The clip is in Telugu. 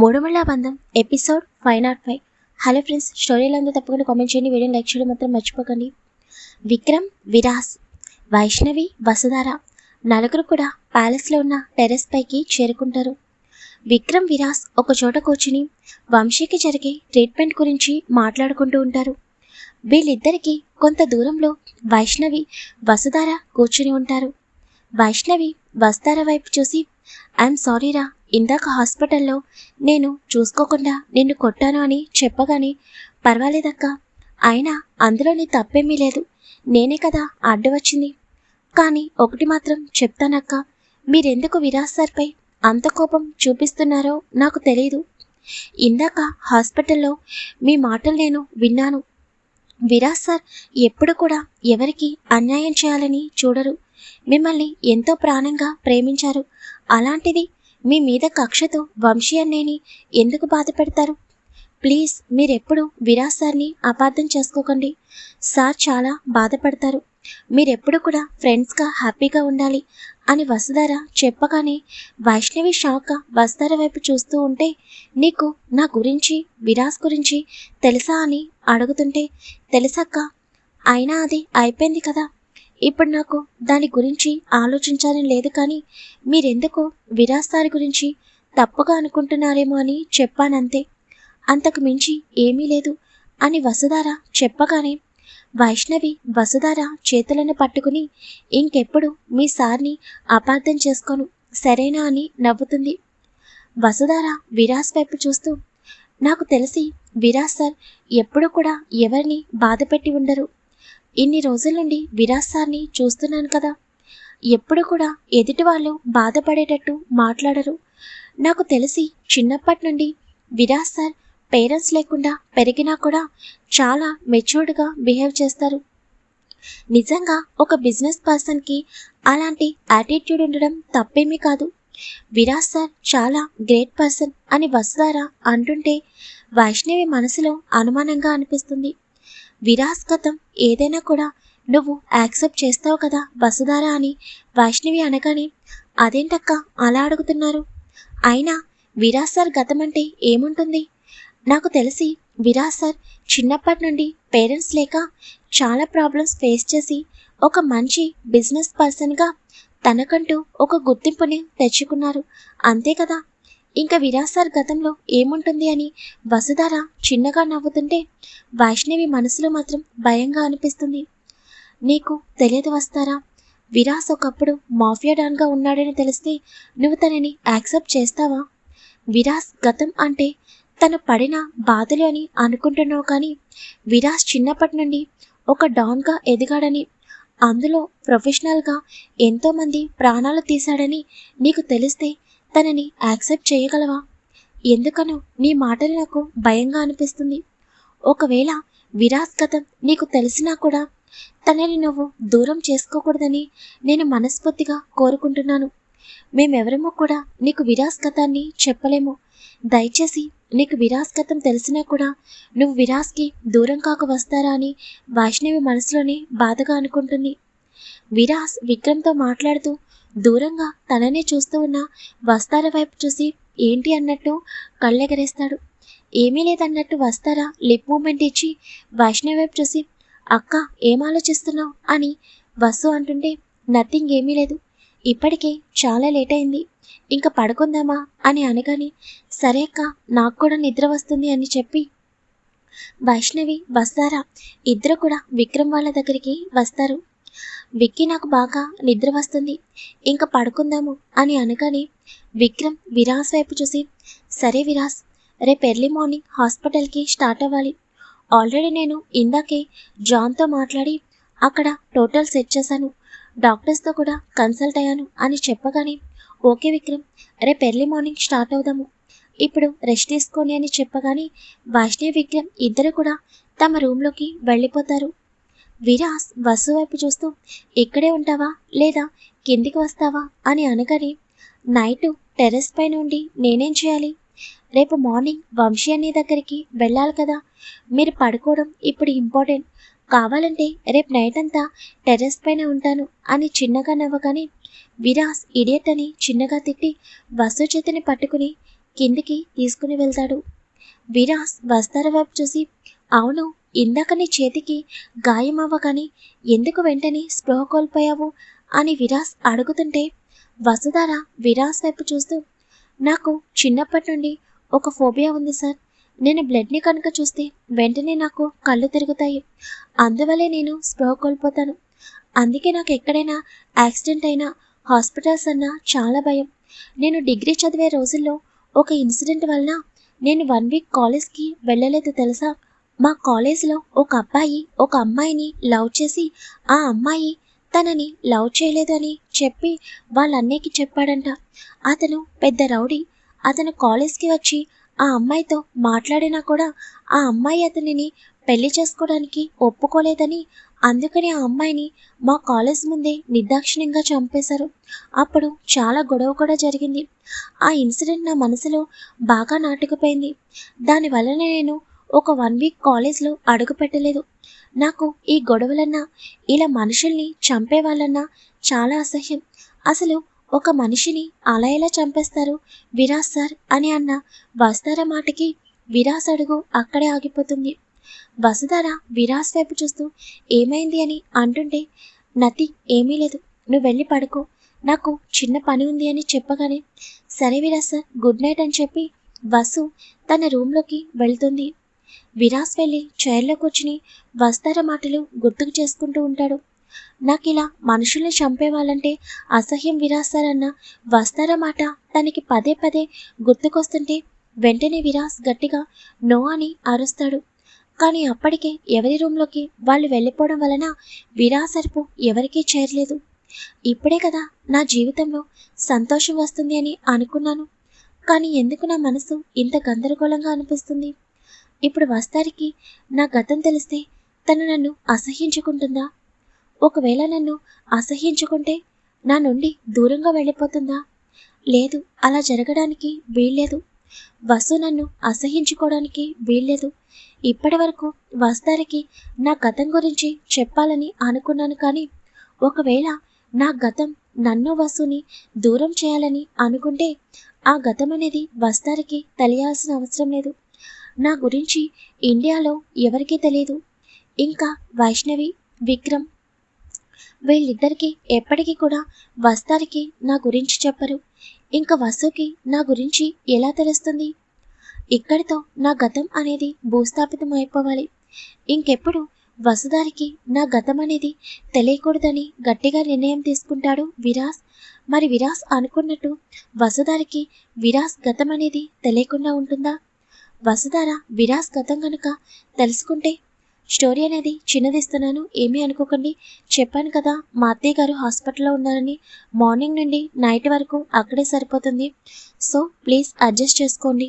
మూడుమళ్ళ బంధం episode five not five. Hello friends స్టోరీలు అందరూ తప్పకుండా కామెంట్ చేయండి వీడియోని లైక్ చేయడం మాత్రం మర్చిపోకండి. విక్రమ్ విరాస్ వైష్ణవి వసుధార నలుగురు కూడా ప్యాలెస్లో ఉన్న టెరెస్ పైకి చేరుకుంటారు. విక్రమ్ విరాస్ ఒక చోట కూర్చుని వంశీకి జరిగే ట్రీట్మెంట్ గురించి మాట్లాడుకుంటూ ఉంటారు. వీళ్ళిద్దరికీ కొంత దూరంలో వైష్ణవి వసుధార కూర్చుని ఉంటారు. వైష్ణవి వస్తార వైపు చూసి ఐఎమ్ సారీరా ఇందాక హాస్పిటల్లో నేను చూసుకోకుండా నిన్ను కొట్టాను అని చెప్పగానే పర్వాలేదక్క. అయినా అందులో నీ తప్పేమీ లేదు. నేనే కదా అడ్డవచ్చింది కానీ ఒకటి మాత్రం చెప్తానక్క. మీరెందుకు విరాజ్ సార్పై అంత కోపం చూపిస్తున్నారో నాకు తెలియదు ఇందాక హాస్పిటల్లో మీ మాటలు నేను విన్నాను. విరాజ్ సార్ ఎప్పుడు కూడా ఎవరికి అన్యాయం చేయాలని చూడరు. మిమ్మల్ని ఎంతో ప్రాణంగా ప్రేమించారు. అలాంటిది మీ మీద కక్షతో వంశీ అన్నేని ఎందుకు బాధ పెడతారు? ప్లీజ్ మీరెప్పుడు విరాజ్ సార్ని అపార్థం చేసుకోకండి. సార్ చాలా బాధపడతారు. మీరెప్పుడు కూడా ఫ్రెండ్స్గా హ్యాపీగా ఉండాలి అని వసుధార చెప్పగానే వైష్ణవి షాక్ వసుధార వైపు చూస్తూ ఉంటే నీకు నా గురించి విరాజ్ గురించి తెలుసా అని అడుగుతుంటే తెలుసక్క అయినా అది అయిపోయింది కదా? ఇప్పుడు నాకు దాని గురించి ఆలోచించాలని లేదు కానీ మీరెందుకు విరాజ్ గురించి తప్పుగా అనుకుంటున్నారేమో అని చెప్పానంతే. అంతకు మించి ఏమీ లేదు అని వసుధార చెప్పగానే వైష్ణవి వసుధార చేతులను పట్టుకుని ఇంకెప్పుడు మీ సార్ని అపార్థం చేసుకోను సరేనా అని నవ్వుతుంది. వసుధార విరాస్ వైపు చూస్తూ నాకు తెలిసి విరాజ్ సార్ ఎప్పుడూ కూడా ఎవరిని బాధపెట్టి ఉండరు. ఇన్ని రోజుల నుండి విరాసాన్ని సార్ని చూస్తున్నాను కదా. ఎప్పుడు కూడా ఎదుటి వాళ్ళు బాధపడేటట్టు మాట్లాడరు. నాకు తెలిసి చిన్నప్పటి నుండి విరాజ్ సార్ పేరెంట్స్ లేకుండా పెరిగినా కూడా చాలా మెచ్యూర్డ్గా బిహేవ్ చేస్తారు. నిజంగా ఒక బిజినెస్ పర్సన్కి అలాంటి యాటిట్యూడ్ ఉండడం తప్పేమీ కాదు. విరాజ్ సార్ చాలా గ్రేట్ పర్సన్ అని వసుధార అంటుంటే వైష్ణవి మనసులో అనుమానంగా అనిపిస్తుంది. విరాజ్ గతం ఏదైనా కూడా నువ్వు యాక్సెప్ట్ చేస్తావు కదా వసుధారా అని వైష్ణవి అనగానే అదేంటక్క అలా అడుగుతున్నారు? అయినా విరాజ్ సార్ గతం అంటే ఏముంటుంది? నాకు తెలిసి విరాజ్ సార్ చిన్నప్పటి నుండి పేరెంట్స్ లేక చాలా ప్రాబ్లమ్స్ ఫేస్ చేసి ఒక మంచి బిజినెస్ పర్సన్గా తనకంటూ ఒక గుర్తింపుని తెచ్చుకున్నారు. అంతే కదా ఇంకా విరాజ్ సార్ గతంలో ఏముంటుంది అని వసుధార చిన్నగా నవ్వుతుంటే వైష్ణవి మనసులో మాత్రం భయంగా అనిపిస్తుంది. నీకు తెలియదు వస్తారా? విరాస్ ఒకప్పుడు మాఫియా డాన్గా ఉన్నాడని తెలిస్తే నువ్వు తనని యాక్సెప్ట్ చేస్తావా? విరాస్ గతం అంటే తను పడిన బాధలు అని అనుకుంటున్నావు కానీ విరాస్ చిన్నప్పటి నుండి ఒక డాన్గా ఎదిగాడని అందులో ప్రొఫెషనల్గా ఎంతోమంది ప్రాణాలు తీశాడని నీకు తెలిస్తే తనని యాక్సెప్ట్ చేయగలవా? ఎందుకనో నీ మాటలు నాకు భయంగా అనిపిస్తుంది. ఒకవేళ విరాస్ కథ నీకు తెలిసినా కూడా తనని నువ్వు దూరం చేసుకోకూడదని నేను మనస్ఫూర్తిగా కోరుకుంటున్నాను. మేమెవరమో కూడా నీకు విరాస్ కథాన్ని చెప్పలేము. దయచేసి నీకు విరాస్ కథం తెలిసినా కూడా నువ్వు విరాస్కి దూరం కాక వస్తారా అని వైష్ణవి మనసులోనే బాధగా అనుకుంటుంది. విరాస్ విక్రమ్తో మాట్లాడుతూ దూరంగా తననే చూస్తూ ఉన్న వస్తార వైపు చూసి ఏంటి అన్నట్టు కళ్ళెగరేస్తాడు. ఏమీ లేదన్నట్టు వస్తారా లిప్ మూమెంట్ ఇచ్చి వైష్ణవి వైపు చూసి అక్క ఏం ఆలోచిస్తున్నావు? అని వసు అంటుంటే నథింగ్ ఏమీ లేదు. ఇప్పటికే చాలా లేట్ అయింది. ఇంకా పడుకుందామా? అని అనగానే సరే అక్క నాకు కూడా నిద్ర వస్తుంది అని చెప్పి వైష్ణవి వస్తారా? ఇద్దరు కూడా విక్రమ్ వాళ్ళ దగ్గరికి వస్తారు. విక్కీ నాకు బాగా నిద్ర వస్తుంది. ఇంకా పడుకుందాము అని అనగానే విక్రమ్ విరాస్ వైపు చూసి సరే విరాస్ రేపు ఎర్లీ మార్నింగ్ హాస్పిటల్కి స్టార్ట్ అవ్వాలి. ఆల్రెడీ నేను ఇందాకే జాన్తో మాట్లాడి అక్కడ టోటల్ సెట్ చేశాను. డాక్టర్స్తో కూడా కన్సల్ట్ అయ్యాను అని చెప్పగానే ఓకే విక్రమ్ రేపు ఎర్లీ మార్నింగ్ స్టార్ట్ అవుదాము. ఇప్పుడు రెస్ట్ తీసుకోండి అని చెప్పగానే వైష్ణవి విక్రమ్ ఇద్దరు కూడా తమ రూమ్లోకి వెళ్ళిపోతారు. విరాస్ వసు వైపు చూస్తూ ఇక్కడే ఉంటావా? లేదా కిందికి వస్తావా? అని అనగానే నైట్ టెర్రస్ పై నుండి నేనేం చేయాలి? రేపు మార్నింగ్ వంశీ అనే దగ్గరికి వెళ్ళాలి కదా. మీరు పడుకోవడం ఇప్పుడు ఇంపార్టెంట్. కావాలంటే రేపు నైట్ అంతా టెర్రస్ పైన ఉంటాను అని చిన్నగా నవ్వగానే విరాస్ ఇడియట్ అని చిన్నగా తిట్టి వసు చేతిని పట్టుకుని కిందికి తీసుకుని వెళ్తాడు. విరాస్ వస్తార వైపు చూసి అవును ఇందాక నీ చేతికి గాయమవ్వగాని ఎందుకు వెంటనే స్పృహ కోల్పోయావు అని విరాస్ అడుగుతుంటే వసుధార విరాస్ వైపు చూస్తూ నాకు చిన్నప్పటి నుండి ఒక ఫోబియా ఉంది సార్. నేను బ్లడ్ని కనుక చూస్తే వెంటనే నాకు కళ్ళు తిరుగుతాయి. అందువల్లే నేను స్పృహ కోల్పోతాను. అందుకే నాకు ఎక్కడైనా యాక్సిడెంట్ అయినా హాస్పిటల్స్ అన్నా చాలా భయం. నేను డిగ్రీ చదివే రోజుల్లో ఒక ఇన్సిడెంట్ వలన నేను వన్ వీక్ కాలేజ్కి వెళ్ళలేదు తెలుసా? మా కాలేజ్లో ఒక అబ్బాయి ఒక అమ్మాయిని లవ్ చేసి ఆ అమ్మాయి తనని లవ్ చేయలేదు అని చెప్పి వాళ్ళ అన్నయ్యకి చెప్పాడంట. అతను పెద్ద రౌడీ. అతను కాలేజ్కి వచ్చి ఆ అమ్మాయితో మాట్లాడినా కూడా ఆ అమ్మాయి అతనిని పెళ్ళి చేసుకోవడానికి ఒప్పుకోలేదని అందుకని ఆ అమ్మాయిని మా కాలేజ్ ముందే నిర్దాక్షిణ్యంగా చంపేశారు. అప్పుడు చాలా గొడవ కూడా జరిగింది. ఆ ఇన్సిడెంట్ నా మనసులో బాగా నాటుకుపోయింది. దానివల్ల నేను ఒక వన్ వీక్ కాలేజ్లో అడుగు పెట్టలేదు. నాకు ఈ గొడవలన్నా ఇలా మనుషుల్ని చంపే వాళ్ళన్నా చాలా అసహ్యం. అసలు ఒక మనిషిని అలా ఎలా చంపేస్తారు? విరాస్ సార్ అని అన్న వస్తార మాటకి విరాస్ అడుగు అక్కడే ఆగిపోతుంది. వసుధార విరాస్ వైపు చూస్తూ ఏమైంది? అని అంటుంటే నతి ఏమీ లేదు. నువ్వు వెళ్ళి పడుకో. నాకు చిన్న పని ఉంది అని చెప్పగానే సరే విరాస్ సార్ గుడ్ నైట్ అని చెప్పి వసు తన రూమ్లోకి వెళ్తుంది. విరాస్ వెళ్ళి చైర్లో కూర్చుని వస్తార మాటలు గుర్తుకు చేసుకుంటూ ఉంటాడు. నాకు ఇలా మనుషుల్ని చంపేవాళ్ళంటే అసహ్యం విరాస్తారన్న వస్తార మాట తనకి పదే పదే గుర్తుకొస్తుంటే వెంటనే విరాస్ గట్టిగా నో అని అరుస్తాడు. కానీ అప్పటికే ఎవరి రూమ్లోకి వాళ్ళు వెళ్ళిపోవడం వలన విరాసర్పు ఎవరికీ చేరలేదు. ఇప్పుడే కదా నా జీవితంలో సంతోషం వస్తుంది అని అనుకున్నాను. కానీ ఎందుకు నా మనసు ఇంత గందరగోళంగా అనిపిస్తుంది? ఇప్పుడు వస్తారికి నా గతం తెలిస్తే తను నన్ను అసహ్యించుకుంటుందా? ఒకవేళ నన్ను అసహ్యించుకుంటే నా నుండి దూరంగా వెళ్ళిపోతుందా? లేదు అలా జరగడానికి వీల్లేదు. వసు నన్ను అసహించుకోవడానికి వీల్లేదు. ఇప్పటి వరకు వస్తారికి నా గతం గురించి చెప్పాలని అనుకున్నాను కానీ ఒకవేళ నా గతం నన్ను వసుని దూరం చేయాలని అనుకుంటే ఆ గతం అనేది వస్తారికి తెలియాల్సిన అవసరం లేదు. నా గురించి ఇండియాలో ఎవరికీ తెలియదు ఇంకా వైష్ణవి విక్రమ్ వీళ్ళిద్దరికీ ఎప్పటికీ కూడా వస్తారికి నా గురించి చెప్పరు. ఇంకా వసుకి నా గురించి ఎలా తెలుస్తుంది? ఇక్కడితో నా గతం అనేది భూస్థాపితం అయిపోవాలి. ఇంకెప్పుడు వసుదారికి నా గతం అనేది తెలియకూడదని గట్టిగా నిర్ణయం తీసుకుంటాడు విరాస్. మరి విరాస్ అనుకున్నట్టు వసుదారికి విరాస్ గతం అనేది తెలియకుండా ఉంటుందా? వసుధార విరాస్ గతం కనుక తెలుసుకుంటే స్టోరీ అనేది చిన్నదిస్తున్నాను ఏమీ అనుకోకండి. చెప్పాను కదా మా అత్తయ్య గారు హాస్పిటల్లో ఉన్నారని మార్నింగ్ నుండి నైట్ వరకు అక్కడే సరిపోతుంది. సో ప్లీజ్ అడ్జస్ట్ చేసుకోండి.